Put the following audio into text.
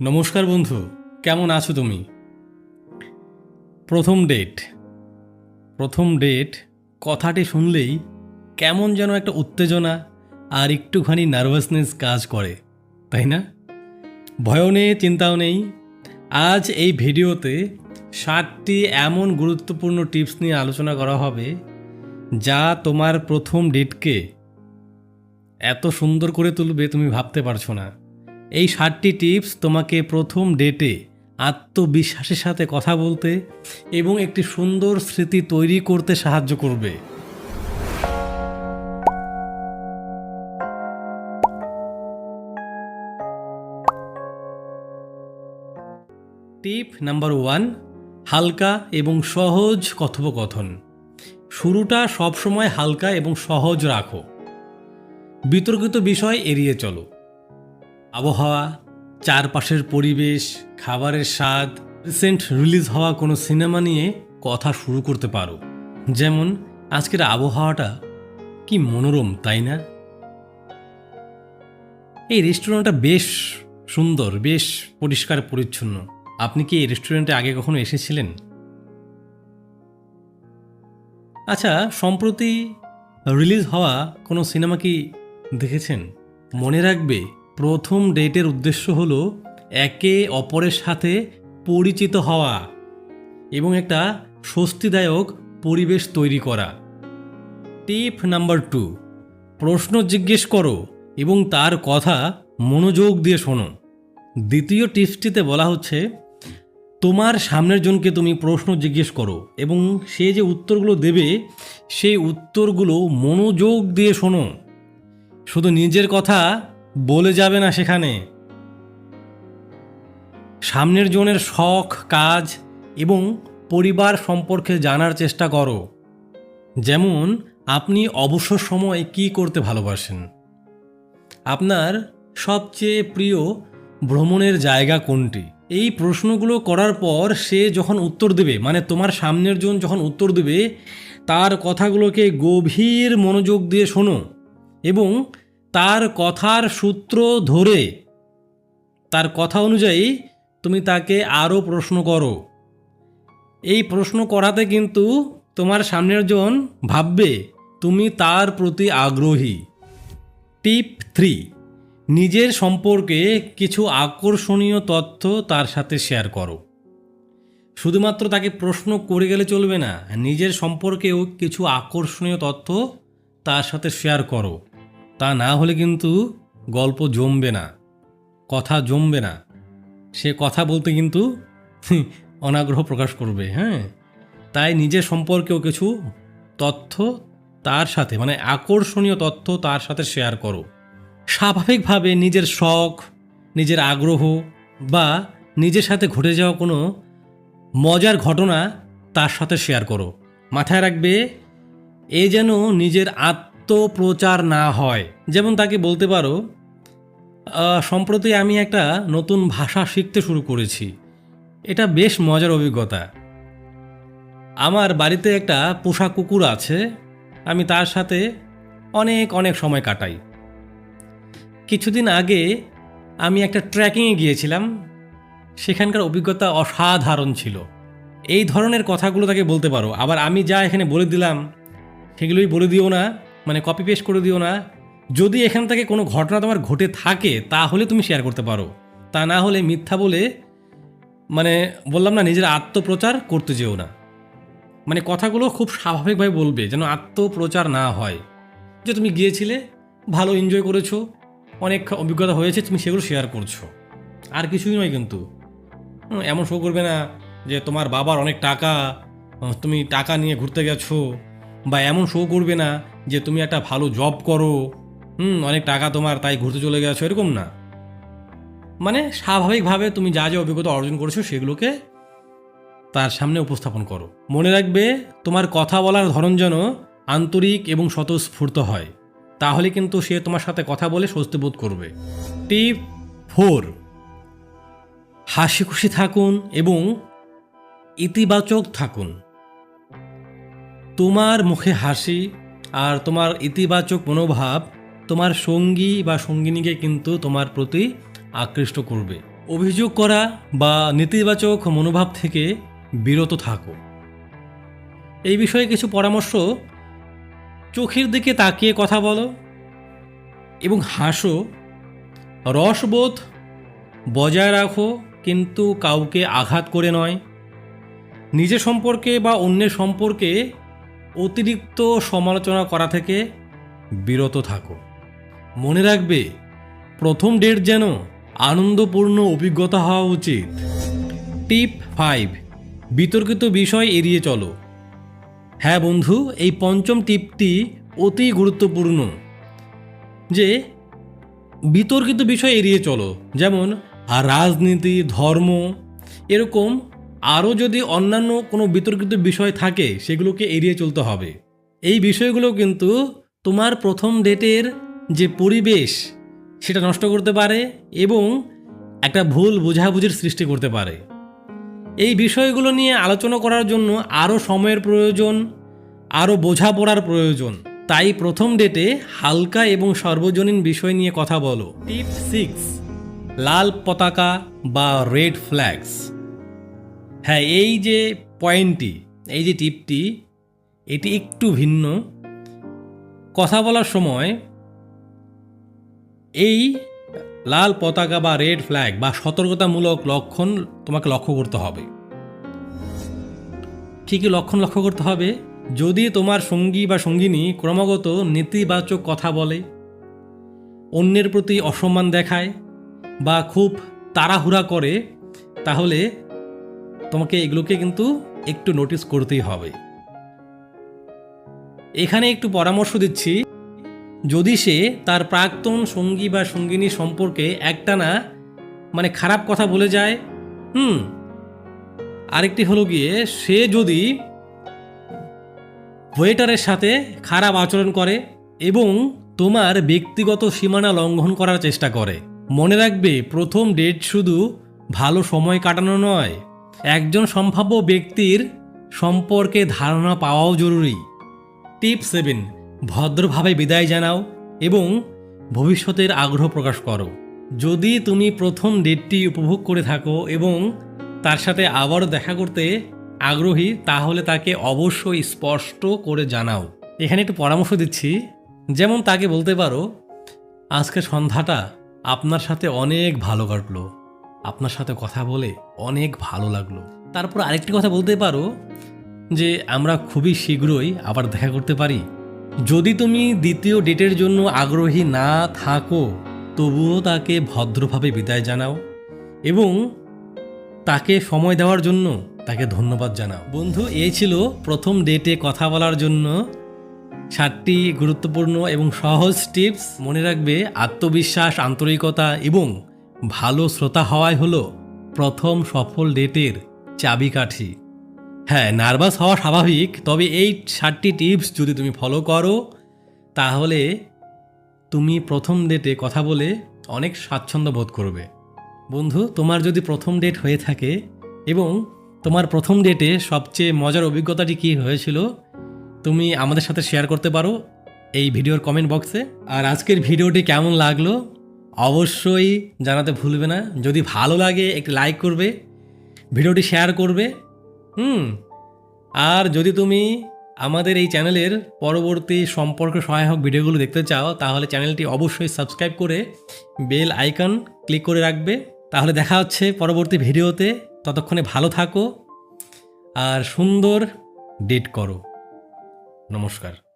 নমস্কার বন্ধু, কেমন আছো তুমি? প্রথম ডেট প্রথম ডেট কথাটি শুনলেই কেমন যেন একটা উত্তেজনা আর একটুখানি নার্ভাসনেস কাজ করে, তাই না? ভয়ও নেই, চিন্তাও নেই। আজ এই ভিডিওতে ষাটটি এমন গুরুত্বপূর্ণ টিপস নিয়ে আলোচনা করা হবে যা তোমার প্রথম ডেটকে এত সুন্দর করে তুলবে তুমি ভাবতে পারছ না। এই ষাটটি টিপস তোমাকে প্রথম ডেটে আত্মবিশ্বাসের সাথে কথা বলতে এবং একটি সুন্দর স্মৃতি তৈরি করতে সাহায্য করবে। টিপ নাম্বার ওয়ান, হালকা এবং সহজ কথোপকথন। শুরুটা সবসময় হালকা এবং সহজ রাখো। বিতর্কিত বিষয় এড়িয়ে চলো। আবহাওয়া, চারপাশের পরিবেশ, খাবারের স্বাদ রিসেন্ট রিলিজ হওয়া কোনো সিনেমা নিয়ে কথা শুরু করতে পারো। যেমন, আজকের আবহাওয়াটা কি মনোরম, তাই না? এই রেস্টুরেন্টটা বেশ সুন্দর, বেশ পরিষ্কার, পরিচ্ছন্ন। আপনি কি এই রেস্টুরেন্টে আগে কখনো এসেছিলেন? আচ্ছা সম্প্রতি রিলিজ হওয়া কোনো সিনেমা কি দেখেছেন? মনে রাখবে প্রথম ডেটের উদ্দেশ্য হলো একে অপরের সাথে পরিচিত হওয়া এবং একটা স্বস্তিদায়ক পরিবেশ তৈরি করা। টিপ নাম্বার টু, প্রশ্ন জিজ্ঞেস করো এবং তার কথা মনোযোগ দিয়ে শোনো। দ্বিতীয় টিপসটিতে বলা হচ্ছে, তোমার সামনের জনকে তুমি প্রশ্ন জিজ্ঞেস করো এবং সে যে উত্তরগুলো দেবে, সেই উত্তরগুলো মনোযোগ দিয়ে শোনো। শুধু নিজের কথা বলে যাবে না সেখানে। সামনের জনের শখ, কাজ এবং পরিবার সম্পর্কে জানার চেষ্টা করো। যেমন, আপনি অবসর সময় কি করতে ভালোবাসেন? আপনার সবচেয়ে প্রিয় ভ্রমণের জায়গা কোনটি? এই প্রশ্নগুলো করার পর সে যখন উত্তর দেবে মানে তোমার সামনের জন যখন উত্তর দেবে, তার কথাগুলোকে গভীর মনোযোগ দিয়ে শোনো এবং তার কথার সূত্র ধরে। তার কথা অনুযায়ী তুমি তাকে আরও প্রশ্ন করো। এই প্রশ্ন করাতে কিন্তু তোমার সামনের জন ভাববে, তুমি তার প্রতি আগ্রহী। টিপ থ্রি, নিজের সম্পর্কে কিছু আকর্ষণীয় তথ্য তার সাথে শেয়ার করো। শুধুমাত্র তাকে প্রশ্ন করে গেলে চলবে না, নিজের সম্পর্কেও কিছু আকর্ষণীয় তথ্য তার সাথে শেয়ার করো। তা না হলে কিন্তু গল্প জমবে না, কথা জমবে না। সে কথা বলতে কিন্তু অনাগ্রহ প্রকাশ করবে হ্যাঁ? তাই নিজের সম্পর্কেও কিছু তথ্য তার সাথে মানে আকর্ষণীয় তথ্য তার সাথে শেয়ার করো। স্বাভাবিকভাবে নিজের শখ, নিজের আগ্রহ বা নিজের সাথে ঘটে যাওয়া কোনো মজার ঘটনা তার সাথে শেয়ার করো। মাথায় রাখবে, এ যেন নিজের আত্মপ্রচার না হয়। যেমন তাকে বলতে পারো সম্প্রতি আমি একটা নতুন ভাষা শিখতে শুরু করেছি। এটা বেশ মজার অভিজ্ঞতা। আমার বাড়িতে একটা পোষা কুকুর আছে, আমি তার সাথে অনেক অনেক সময় কাটাই। কিছুদিন আগে আমি একটা ট্রেকিংয়ে গিয়েছিলাম, সেখানকার অভিজ্ঞতা অসাধারণ ছিল। এই ধরনের কথাগুলো তাকে বলতে পারো, আবার আমি যা এখানে বলে দিলাম, সেগুলোই বলে দিও না। মানে কপি পেস্ট করে দিও না। যদি এখান থেকে কোনো ঘটনা তোমার ঘটে থাকে, তাহলে তুমি শেয়ার করতে পারো। তা না হলে মিথ্যা বলে মানে বললাম না, নিজের আত্মপ্রচার করতে যেও না। মানে কথাগুলো খুব স্বাভাবিকভাবে বলবে, যেন আত্মপ্রচার না হয়। যে তুমি গিয়েছিলে, ভালো এনজয় করেছ, অনেক অভিজ্ঞতা হয়েছে, তুমি সেগুলো শেয়ার করছ। আর কিছুই নয় কিন্তু। এমন শো করবে না যে তোমার বাবার অনেক টাকা, তুমি টাকা নিয়ে ঘুরতে গেছো, বা এমন শো করবে না যে তুমি একটা ভালো জব করো, হুম, অনেক টাকা তোমার তাই ঘুরতে চলে গেছো, এরকম না। মানে স্বাভাবিকভাবে তুমি যা যা অভিজ্ঞতা অর্জন করেছ সেগুলোকে তার সামনে উপস্থাপন করো। মনে রাখবে, তোমার কথা বলার ধরন যেন আন্তরিক এবং স্বতঃস্ফূর্ত হয়। তাহলে কিন্তু সে তোমার সাথে কথা বলে স্বস্তি বোধ করবে। টিপ ফোর হাসি খুশি থাকুন এবং ইতিবাচক থাকুন। তোমার মুখে হাসি আর তোমার ইতিবাচক মনোভাব তোমার সঙ্গী বা সঙ্গিনীকে কিন্তু তোমার প্রতি আকৃষ্ট করবে। অভিযোগ করা বা নেতিবাচক মনোভাব থেকে বিরত থাকো। এই বিষয়ে কিছু পরামর্শ চোখের দিকে তাকিয়ে কথা বলো এবং হাসো। রসবোধ বজায় রাখো, কিন্তু কাউকে আঘাত করে নয়। নিজের সম্পর্কে বা অন্যের সম্পর্কে অতিরিক্ত সমালোচনা করা থেকে বিরত থাকো। মনে রাখবে, প্রথম ডেট যেন আনন্দপূর্ণ অভিজ্ঞতা হওয়া উচিত। টিপ ফাইভ, বিতর্কিত বিষয় এড়িয়ে চলো। হ্যাঁ বন্ধু, এই পঞ্চম টিপটি অতি গুরুত্বপূর্ণ। যে, বিতর্কিত বিষয় এড়িয়ে চলো, যেমন রাজনীতি, ধর্ম, এরকম আরও যদি অন্যান্য কোনো বিতর্কিত বিষয় থাকে, সেগুলোকে এড়িয়ে চলতে হবে। এই বিষয়গুলো কিন্তু তোমার প্রথম ডেটের যে পরিবেশ, সেটা নষ্ট করতে পারে এবং একটা ভুল বোঝাবুঝির সৃষ্টি করতে পারে। এই বিষয়গুলো নিয়ে আলোচনা করার জন্য আরও সময়ের প্রয়োজন, আরও বোঝাপড়ার প্রয়োজন। তাই প্রথম ডেটে হালকা এবং সর্বজনীন বিষয় নিয়ে কথা বলো। টিপ সিক্স, লাল পতাকা বা রেড ফ্ল্যাগস। হ্যাঁ এই যে পয়েন্টটি এই যে টিপটি, এটি একটু ভিন্ন। কথা বলার সময় এই লাল পতাকা বা রেড ফ্ল্যাগ বা সতর্কতামূলক লক্ষণ তোমাকে লক্ষ্য করতে হবে। কী কী লক্ষণ লক্ষ্য করতে হবে। যদি তোমার সঙ্গী বা সঙ্গিনী ক্রমাগত নেতিবাচক কথা বলে, অন্যের প্রতি অসম্মান দেখায় বা খুব তাড়াহুড়া করে, তাহলে তোমাকে এগুলোকে কিন্তু একটু নোটিস করতেই হবে। এখানে একটু পরামর্শ দিচ্ছি, যদি সে তার প্রাক্তন সঙ্গী বা সঙ্গিনী সম্পর্কে একটানা মানে খারাপ কথা বলে যায়, হুম, আরেকটি হলো গিয়ে সে যদি ওয়েটারের সাথে খারাপ আচরণ করে এবং তোমার ব্যক্তিগত সীমানা লঙ্ঘন করার চেষ্টা করে। মনে রাখবে, প্রথম ডেট শুধু ভালো সময় কাটানো নয়। একজন সম্ভাব্য ব্যক্তির সম্পর্কে ধারণা পাওয়াও জরুরি। টিপ সেভেন, ভদ্রভাবে বিদায় জানাও এবং ভবিষ্যতের আগ্রহ প্রকাশ করো। যদি তুমি প্রথম ডেটটি উপভোগ করে থাকো এবং তার সাথে আবারও দেখা করতে আগ্রহী, তাহলে তাকে অবশ্যই স্পষ্ট করে জানাও। এখানে একটু পরামর্শ দিচ্ছি। যেমন তাকে বলতে পারো আজকে সন্ধ্যাটা আপনার সাথে অনেক ভালো কাটলো। আপনার সাথে কথা বলে অনেক ভালো লাগল। তারপর আরেকটি কথা বলতে পারো যে আমরা খুবই শীঘ্রই আবার দেখা করতে পারি। যদি তুমি দ্বিতীয় ডেটের জন্য আগ্রহী না থাকো, তবুও তাকে ভদ্রভাবে বিদায় জানাও এবং তাকে সময় দেওয়ার জন্য তাকে ধন্যবাদ জানাও। বন্ধু এই ছিল প্রথম ডেটে কথা বলার জন্য। সাতটি গুরুত্বপূর্ণ এবং সহজ টিপস মনে রাখবে আত্মবিশ্বাস, আন্তরিকতা এবং ভালো শ্রোতা হওয়াই হলো প্রথম সফল ডেটের চাবিকাঠি। হ্যাঁ নার্ভাস হওয়া স্বাভাবিক, তবে এই সাতটি টিপস যদি তুমি ফলো করো, তাহলে তুমি প্রথম ডেটে কথা বলে অনেক স্বাচ্ছন্দ্য বোধ করবে। বন্ধু, তোমার যদি প্রথম ডেট হয়ে থাকে এবং তোমার প্রথম ডেটে সবচেয়ে মজার অভিজ্ঞতাটি কী হয়েছিল, তুমি আমাদের সাথে শেয়ার করতে পারো এই ভিডিওর কমেন্ট বক্সে। আর আজকের ভিডিওটি কেমন লাগল অবশ্যই জানাতে ভুলবে না। যদি ভালো লাগে, একটি লাইক করবে, ভিডিওটি শেয়ার করবে, হুম? আর যদি তুমি আমাদের এই চ্যানেলের পরবর্তী সম্পর্ক সহায়ক ভিডিওগুলো দেখতে চাও, তাহলে চ্যানেলটি অবশ্যই সাবস্ক্রাইব করে বেল আইকন ক্লিক করে রাখবে। তাহলে দেখা হচ্ছে পরবর্তী ভিডিওতে। ততক্ষণে ভালো থাকো আর সুন্দর ডেট করো। নমস্কার।